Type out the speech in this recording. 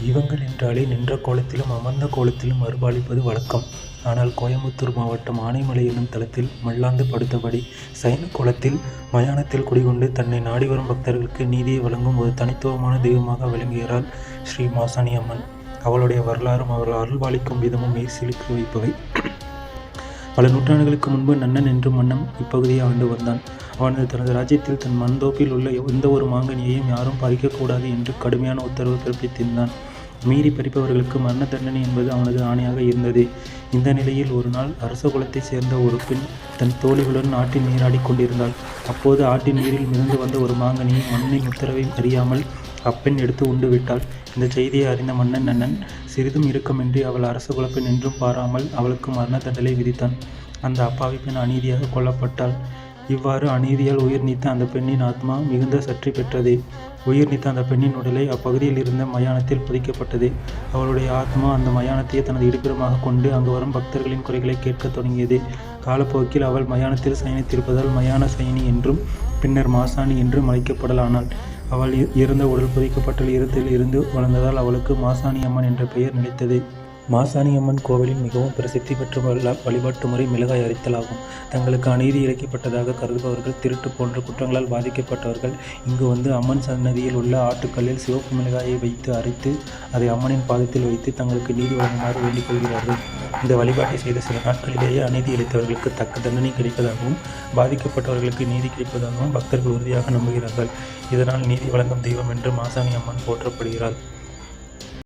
தெய்வங்கள் என்றாலே நின்ற கோலத்திலும் அமர்ந்த கோலத்திலும் மறுபாலிப்பது வழக்கம். ஆனால் கோயம்புத்தூர் மாவட்டம் ஆனைமலை என்னும் தளத்தில் மல்லாந்து படுத்தபடி சைன கோலத்தில் மயானத்தில் குடிகொண்டு தன்னை நாடிவரும் பக்தர்களுக்கு நீதியை வழங்கும் ஒரு தனித்துவமான தெய்வமாக விளங்குகிறாள் ஸ்ரீ மாசாணி அம்மன். அவளுடைய வரலாறும் அவள் அருள்பாலிக்கும் விதமும் மெய் வைப்பவை. பல நூற்றாண்டுகளுக்கு முன்பு நன்னன் என்று மன்னன் இப்பகுதியை ஆண்டு வந்தான். அவனது தனது ராஜ்யத்தில் தன் மண்தோப்பில் உள்ள எந்த ஒரு மாங்கனியையும் யாரும் பறிக்கக்கூடாது என்று கடுமையான உத்தரவு பிறப்பித்திருந்தான். மீறி பறிப்பவர்களுக்கு மரண தண்டனை என்பது அவனது ஆணையாக இருந்தது. இந்த நிலையில் ஒரு நாள் அரச குலத்தைச் சேர்ந்த ஒரு பெண் தன் தோழிகளுடன் ஆற்றில் நீராடிக் கொண்டிருந்தாள். அப்போது ஆற்றின் நீரில் மிதந்து வந்த ஒரு மாங்கனியை மண்ணின் உத்தரவை அறியாமல் அப்பெண் எடுத்து உண்டுவிட்டாள். இந்தச் செய்தியை அறிந்த மன்னன் நன்னன் சிறிதும் இறுக்கமின்றி அவள் அரச குலப்பெண் என்றும் பாராமல் அவளுக்கு மரண தண்டனை விதித்தான். அந்த அப்பாவி பெண் அநீதியாக கொல்லப்பட்டாள். இவ்வாறு அநீதியால் உயிர் நீத்த அந்த பெண்ணின் ஆத்மா மிகுந்த சக்தி பெற்றது. உயிர் நீத்த அந்த பெண்ணின் உடலை அப்பகுதியில் இருந்த மயானத்தில் புதைக்கப்பட்டது. அவளுடைய ஆத்மா அந்த மயானத்தையே தனது இருப்பிடமாக கொண்டு அங்கு வரும் பக்தர்களின் குறைகளைக் கேட்கத் தொடங்கியது. காலப்போக்கில் அவள் மயானத்தில் சயனித்திருப்பதால் மயான சயனி என்றும் பின்னர் மாசாணி என்றும் அழைக்கப்படலானாள். அவள் இறந்த உடல் புதைக்கப்பட்ட இருத்தில் இருந்து வளர்ந்ததால் அவளுக்கு மாசாணி அம்மன் என்ற பெயர் நிலைத்தது. மாசாணியம்மன் கோவிலின் மிகவும் பிரசித்தி பெற்ற வழிபாட்டு முறை மிளகாய் அரித்தல் ஆகும். தங்களுக்கு அநீதி இழைக்கப்பட்டதாக கருதுபவர்கள் திருட்டு போன்ற குற்றங்களால் பாதிக்கப்பட்டவர்கள் இங்கு வந்து அம்மன் சன்னதியில் உள்ள ஆட்டுக்கல்லில் சிவப்பு மிளகாயை வைத்து அரைத்து அதை அம்மனின் பாதத்தில் வைத்து தங்களுக்கு நீதி வழங்குமாறு வேண்டிக் கொள்கிறார்கள். இந்த வழிபாட்டை செய்த சில நாட்களிலேயே அநீதி இழைத்தவர்களுக்கு தக்க தண்டனை கிடைப்பதாகவும் பாதிக்கப்பட்டவர்களுக்கு நீதி கிடைப்பதாகவும் பக்தர்கள் உறுதியாக நம்புகிறார்கள். இதனால் நீதி வழங்கும் தெய்வம் என்று மாசாணி அம்மன் போற்றப்படுகிறார்